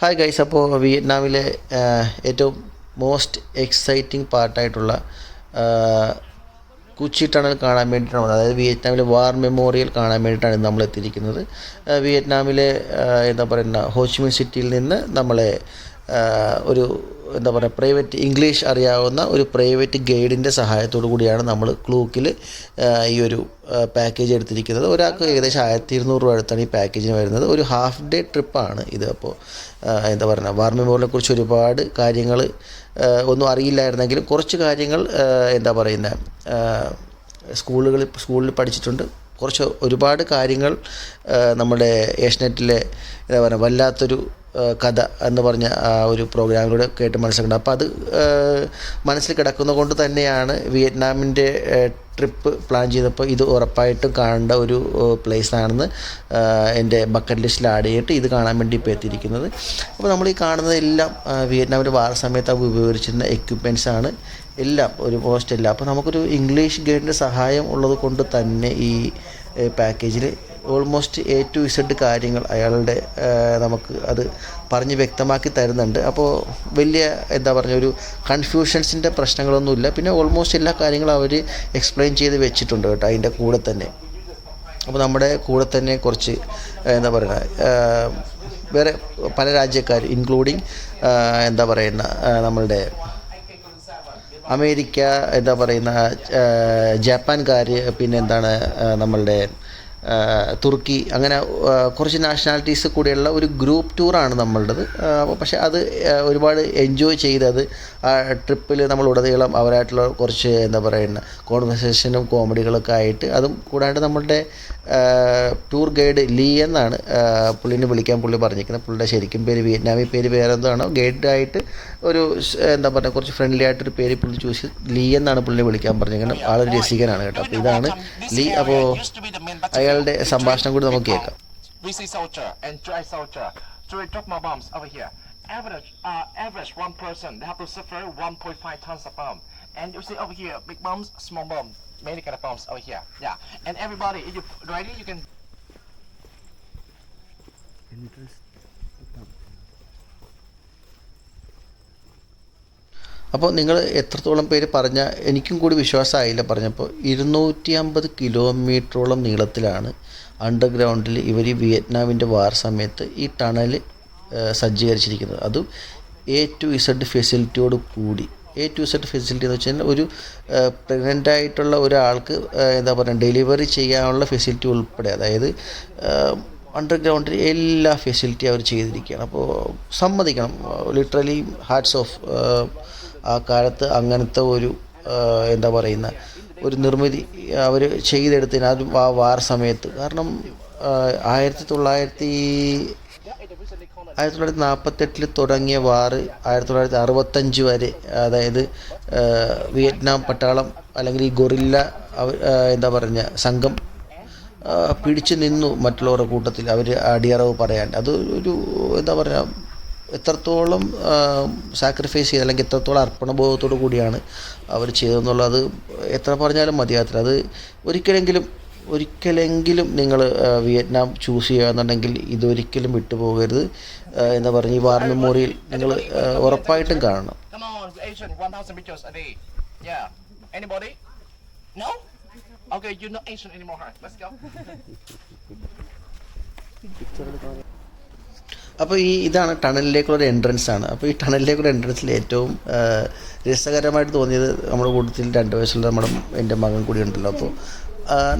Hi guys അപ്പോൾ വിയറ്റ്നാമിലെ ഏറ്റവും മോസ്റ്റ് എക്സൈറ്റിംഗ് പാർട്ടായിട്ടുള്ള കുച്ചി ടണൽ കാണാൻ വേണ്ടിയിട്ടാണ് വന്നത്. അതായത് വിയറ്റ്നാമിലെ വാർ മെമ്മോറിയൽ കാണാൻ വേണ്ടിയിട്ടാണ് നമ്മൾ എത്തിയിരിക്കുന്നത് വിയറ്റ്നാമിലെ എന്താ പറയുന്ന ഹോച്ചിമിൻ സിറ്റിയിൽ നിന്ന് നമ്മളെ ഒരു എന്താ പറയുക പ്രൈവറ്റ് ഇംഗ്ലീഷ് അറിയാവുന്ന ഒരു പ്രൈവറ്റ് ഗൈഡിന്റെ സഹായത്തോടു കൂടിയാണ് നമ്മൾ ക്ലൂക്കിൽ ഈ ഒരു പാക്കേജ് എടുത്തിരിക്കുന്നത്. ഒരാൾക്ക് ഏകദേശം ആയിരത്തി ഇരുന്നൂറ് രൂപ അടുത്താണ് ഈ പാക്കേജിന് വരുന്നത്. ഒരു ഹാഫ് ഡേ ട്രിപ്പാണ് ഇത് അപ്പോൾ എന്താ പറയുക വാർ മെമ്മോറിയലിനെ കുറിച്ച് ഒരുപാട് കാര്യങ്ങൾ ഒന്നും അറിയില്ലായിരുന്നെങ്കിലും കുറച്ച് കാര്യങ്ങൾ എന്താ പറയുന്ന സ്കൂളുകളിൽ സ്കൂളിൽ പഠിച്ചിട്ടുണ്ട്. കുറച്ച് ഒരുപാട് കാര്യങ്ങൾ നമ്മുടെ ഏഷ്യനെറ്റിലെ എന്താ പറയുക വല്ലാത്തൊരു കഥ എന്ന് പറഞ്ഞ ആ ഒരു പ്രോഗ്രാമിലൂടെ കേട്ട് മനസ്സിലാക്കുന്നത് അപ്പോൾ അത് മനസ്സിൽ കിടക്കുന്നത് കൊണ്ട് തന്നെയാണ് വിയറ്റ്നാമിന്റെ ട്രിപ്പ് പ്ലാൻ ചെയ്തപ്പോൾ ഇത് ഉറപ്പായിട്ടും കാണേണ്ട ഒരു പ്ലേസ് ആണെന്ന് എന്റെ ബക്കറ്റ് ലിസ്റ്റിൽ ആഡ് ചെയ്തിട്ട് ഇത് കാണാൻ വേണ്ടി ഇപ്പോൾ എത്തിയിരിക്കുന്നത്. അപ്പോൾ നമ്മൾ ഈ കാണുന്നതെല്ലാം വിയറ്റ്നാമിന്റെ വാർ സമയത്ത് അവർ ഉപയോഗിച്ചിരുന്ന എക്യുപ്മെന്റ്സ് ആണ്. എല്ലാം ഒരു പോസ്റ്റ് എല്ലാം അപ്പോൾ നമുക്കൊരു ഇംഗ്ലീഷ് ഗൈഡിന്റെ സഹായം ഉള്ളത് കൊണ്ട് തന്നെ ഈ പാക്കേജിൽ ഓൾമോസ്റ്റ് എ ടു ഇസഡ് കാര്യങ്ങൾ അയാളുടെ നമുക്ക് അത് പറഞ്ഞ് വ്യക്തമാക്കി തരുന്നുണ്ട്. അപ്പോൾ വലിയ എന്താ പറഞ്ഞ ഒരു കൺഫ്യൂഷൻസിന്റെ പ്രശ്നങ്ങളൊന്നുമില്ല. പിന്നെ ഓൾമോസ്റ്റ് എല്ലാ കാര്യങ്ങളും അവർ എക്സ്പ്ലെയിൻ ചെയ്ത് വെച്ചിട്ടുണ്ട് കേട്ടോ അതിന്റെ കൂടെ തന്നെ. അപ്പോൾ നമ്മുടെ കൂടെ തന്നെ കുറച്ച് എന്താ പറയുക വേറെ പല രാജ്യക്കാർ ഇൻക്ലൂഡിങ് എന്താ പറയുന്ന നമ്മളുടെ അമേരിക്ക എന്താ പറയുന്ന ജപ്പാൻകാർ പിന്നെ എന്താണ് നമ്മളുടെ തുർക്കി അങ്ങനെ കുറച്ച് നാഷണാലിറ്റീസ് കൂടിയുള്ള ഒരു ഗ്രൂപ്പ് ടൂറാണ് നമ്മളുടേത്. പക്ഷേ അത് ഒരുപാട് എൻജോയ് ചെയ്തത് ആ ട്രിപ്പിൽ നമ്മൾ ഉടനീളം അവരായിട്ടുള്ള കുറച്ച് എന്താ പറയുന്നത് കോൺവെർസേഷനും കോമഡികളൊക്കെ ആയിട്ട് അതും കൂടാണ്ട് നമ്മളുടെ ടൂർ ഗൈഡ് ലീ എന്നാണ് പുള്ളിനെ വിളിക്കാൻ പുള്ളി പറഞ്ഞിരിക്കുന്നത്. പുള്ളിയുടെ ശരിക്കും പേര് വിയറ്റ്നാമി പേര് വേറെ എന്താണോ ഗൈഡായിട്ട് ഒരു എന്താ പറയുക കുറച്ച് ഫ്രണ്ട്ലി ആയിട്ടൊരു പേര് പുള്ളി ചൂസ് ലീ എന്നാണ് പുള്ളിനെ വിളിക്കാൻ പറഞ്ഞിരിക്കുന്നത്. ആളൊരു രസികനാണ് കേട്ടോ. അപ്പോൾ ഇതാണ് ലീ. അപ്പോൾ അയാളുടെ സംഭാഷണം കൂടി നമുക്ക് കേൾക്കാം. Bombs. Average, uh, average one person they have to suffer 1.5 tons of bomb. And you see over here, big bombs, small bomb, many kind of bombs over here. Yeah. And everybody, if you ready, you can അപ്പോൾ നിങ്ങൾ എത്രത്തോളം പേര് പറഞ്ഞ എനിക്കും കൂടി വിശ്വാസമായില്ല പറഞ്ഞപ്പോൾ ഇരുന്നൂറ്റി അമ്പത് കിലോമീറ്ററോളം നീളത്തിലാണ് അണ്ടർഗ്രൗണ്ടിൽ ഇവർ ഈ വിയറ്റ്നാമിന്റെ വാർ സമയത്ത് ഈ ടണൽ സജ്ജീകരിച്ചിരിക്കുന്നത് അതും എ ടു ഇസഡ് ഫെസിലിറ്റിയോട് കൂടി എ ടു സെറ്റ് ഫെസിലിറ്റി എന്ന് വെച്ചാൽ ഒരു പ്രഗ്നന്റ് ആയിട്ടുള്ള ഒരാൾക്ക് എന്താ പറയുക ഡെലിവറി ചെയ്യാനുള്ള ഫെസിലിറ്റി ഉൾപ്പെടെ. അതായത് അണ്ടർഗ്രൗണ്ടിൽ എല്ലാ ഫെസിലിറ്റി അവർ ചെയ്തിരിക്കുകയാണ്. അപ്പോൾ സമ്മതിക്കണം. ലിറ്ററലി ഹാർട്സ് ഓഫ് ആ കാലത്ത് അങ്ങനത്തെ ഒരു എന്താ പറയുന്ന ഒരു നിർമ്മിതി അവർ ചെയ്തെടുത്തതിന് അതും ആ വാർ സമയത്ത്. കാരണം ആയിരത്തി തൊള്ളായിരത്തി ആയിരത്തി തൊള്ളായിരത്തി നാൽപ്പത്തെട്ടിൽ തുടങ്ങിയ വാറ് ആയിരത്തി തൊള്ളായിരത്തി അറുപത്തഞ്ച് വരെ അതായത് വിയറ്റ്നാം പട്ടാളം അല്ലെങ്കിൽ ഈ ഗൊറില്ല എന്താ പറഞ്ഞ സംഘം പിടിച്ചു നിന്നു മറ്റുള്ളവരുടെ കൂട്ടത്തിൽ അവർ അടിയറവ് പറയാൻ. അത് ഒരു എന്താ പറയുക എത്രത്തോളം സാക്രിഫൈസ് ചെയ്ത് അല്ലെങ്കിൽ എത്രത്തോളം അർപ്പണബോധത്തോടു കൂടിയാണ് അവർ ചെയ്തതെന്നുള്ളത് എത്ര പറഞ്ഞാലും മതിയാകത്തില്ല. അത് ഒരിക്കലെങ്കിലും ഒരിക്കലെങ്കിലും നിങ്ങൾ വിയറ്റ്നാം ചൂസ് ചെയ്യുകയാണെന്നുണ്ടെങ്കിൽ ഇതൊരിക്കലും വിട്ടുപോകരുത് എന്ന് പറഞ്ഞ് ഈ വാർ മെമ്മോറിയൽ നിങ്ങൾ ഉറപ്പായിട്ടും കാണണം come on, Asian, 1,000 meters a day. Yeah. Anybody? No? Okay, you're not Asian anymore. Huh? Let's go. അപ്പോൾ ഈ ഇതാണ് ടണലിലേക്കുള്ള എൻട്രൻസ് ആണ് അപ്പോൾ ഈ ടണലിലേക്കുള്ള എൻട്രൻസിൽ ഏറ്റവും രസകരമായിട്ട് തോന്നിയത് നമ്മുടെ കൂട്ടത്തിൽ രണ്ട് വയസ്സുള്ള നമ്മുടെ എന്റെ മകൻ കൂടി ഉണ്ടല്ലോ അപ്പോൾ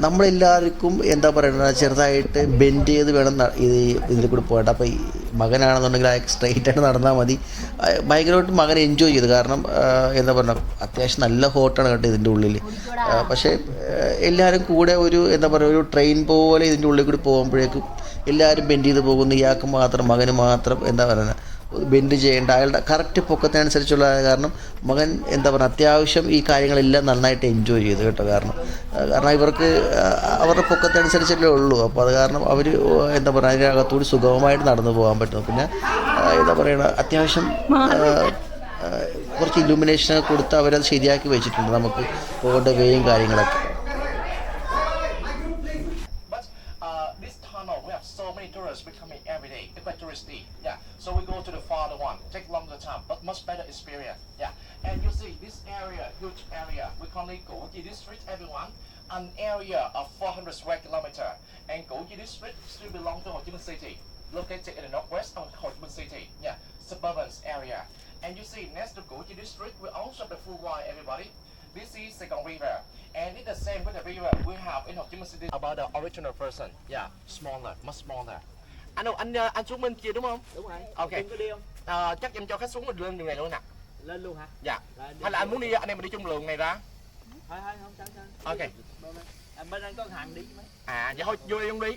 നമ്മളെല്ലാവർക്കും എന്താ പറയുക ചെറുതായിട്ട് ബെൻഡ് ചെയ്ത് വേണം ഇത് ഇതിൽ കൂടി പോകട്ടെ അപ്പോൾ ഈ മകനാണെന്നുണ്ടെങ്കിൽ ആ സ്ട്രെയിറ്റ് ആയിട്ട് നടന്നാൽ മതി. ഭയങ്കരമായിട്ട് മകൻ എൻജോയ് ചെയ്തു. കാരണം എന്താ പറയുക അത്യാവശ്യം നല്ല ഹോട്ടാണ് കേട്ടോ ഇതിന്റെ ഉള്ളിൽ. പക്ഷേ എല്ലാവരും കൂടെ ഒരു എന്താ പറയുക ഒരു ട്രെയിൻ പോലെ ഇതിന്റെ ഉള്ളിൽ കൂടി പോകുമ്പോഴേക്കും എല്ലാവരും ബെൻഡ് ചെയ്ത് പോകുന്നു. ഇയാൾക്ക് മാത്രം മകന് മാത്രം എന്താ പറയുക ബെൻഡ് ചെയ്യേണ്ട. അയാളുടെ കറക്റ്റ് പൊക്കത്തിനനുസരിച്ചുള്ള കാരണം മകൻ എന്താ പറയുക അത്യാവശ്യം ഈ കാര്യങ്ങളെല്ലാം നന്നായിട്ട് എൻജോയ് ചെയ്തു കേട്ടോ കാരണം. കാരണം ഇവർക്ക് അവരുടെ പൊക്കത്തിനനുസരിച്ചല്ലേ ഉള്ളൂ. അപ്പോൾ അത് കാരണം അവർ എന്താ പറയുക അതിനകത്തൂടി സുഗമമായിട്ട് നടന്നു പോകാൻ പറ്റും. പിന്നെ എന്താ പറയുക അത്യാവശ്യം കുറച്ച് ഇലുമിനേഷൻ കൊടുത്ത് അവരത് ശരിയാക്കി വെച്ചിട്ടുണ്ട്. നമുക്ക് പോകേണ്ട വേയും കാര്യങ്ങളൊക്കെ. Coming every day. If like touristy. Yeah. So we go to the farther one. Take longer time, but much better experience. Yeah. And you see this area, huge area. We call it Goji district, everyone. An area of 400 square kilometer. And Goji district still belong to Ho Chi Minh City, located in the northwest of Ho Chi Minh City. Yeah. Suburban area. And you see next to Goji district, we also have the Phu Wai, everybody. This is Saigon River, and it's the same with the river we have in Ho Chi Minh City. About the original person, yeah, smaller, much smaller. Anh đâu, anh ờ, anh xuống bên kia đúng không? đúng rồi Ok. Đừng có đi không Ờ, chắc em cho khách xuống mình lên đường này luôn nè. lên luôn hả Dạ. Đi. Hay là anh muốn đi, anh em mình đi chung đường này ra? thôi thôi không sao sao Ok. Lên. à, bên anh có thằng đi mấy À, vậy thôi vô đi không đi.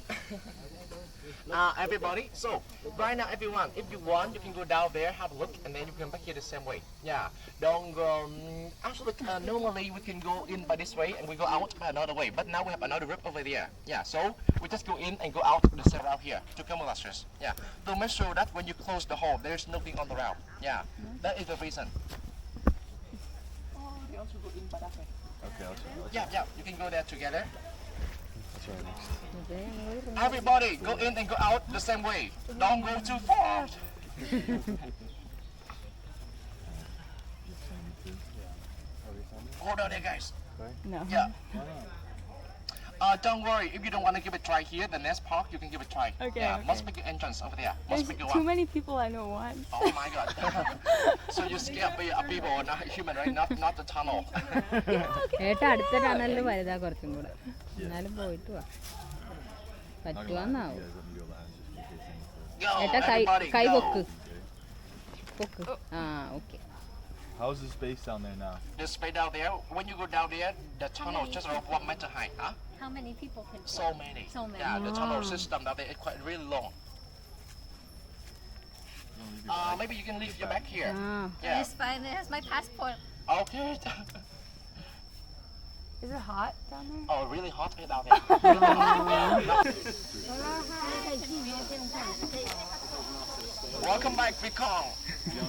Uh, everybody, so right now, everyone, if you want, you can go down there, have a look, and then you can come back here the same way. Yeah, don't go. Um, actually, uh, normally we can go in by this way and we go out by another way, but now we have another route over there. Yeah, so we just go in and go out the same route here to Kamalasters. Yeah, to make sure that when you close the hole, there's nothing on the route. Yeah, that is the reason. Oh, they also go in by that way. Okay, I'll. Yeah, yeah, you can go there together. I'll try next. Everybody, go in and go out the same way. Don't go too far. Hold on there, guys. No. Yeah. Uh, don't worry, if you don't want to give it a try here, the next park you can give it a try. Okay, Yeah, okay. must make an entrance over there. There's Must make too one. many people I know once. Oh my god. so you scared by a people, not human, right? Not not the tunnel. ഏട്ടാ അടുത്ത ടണലിൽ വലുതാ കുറച്ചും കൂടെ എന്നാലും പോയിട്ട് വാ പറ്റുവാന്നാവും Go, ഏട്ടാ കൈ everybody, കൈ go. പൊക്ക് പൊക്ക് ആ okay How's the space down there now? The space down there, when you go down there, the tunnel just around one meter high, huh? How many people can fit? So many. So many. Yeah, the tunnel system down there is quite really long. Uh, maybe you can leave your bag here. ആ Yeah. It's fine. It has my passport. Okay. Is it hot down there? oh, really hot down there. Welcome back, Vikong.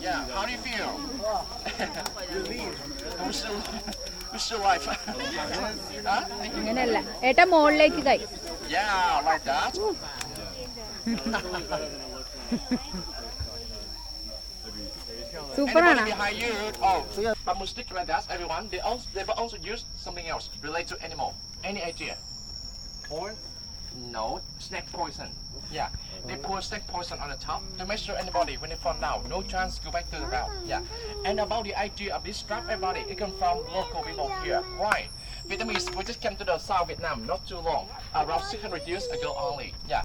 Yeah, how do you feel? who's still, who's still alive? huh? അങ്ങനെയല്ല ഏട്ടാ മുകളിലേക്ക് കൈ Yeah, like that. സൂപ്പറാണ് Anybody behind you? Oh, but mistake like that, everyone. They also they will also use something else related to animal. Any idea? Porn? No, snake poison. Yeah, they pour snake poison on the top to make sure anybody when they fall down, no chance go back to the ground. Yeah, and about the idea of this trap, everybody, it comes from local people here. Why? Vietnamese, we just came to the South Vietnam not too long, around 600 years ago only. Yeah,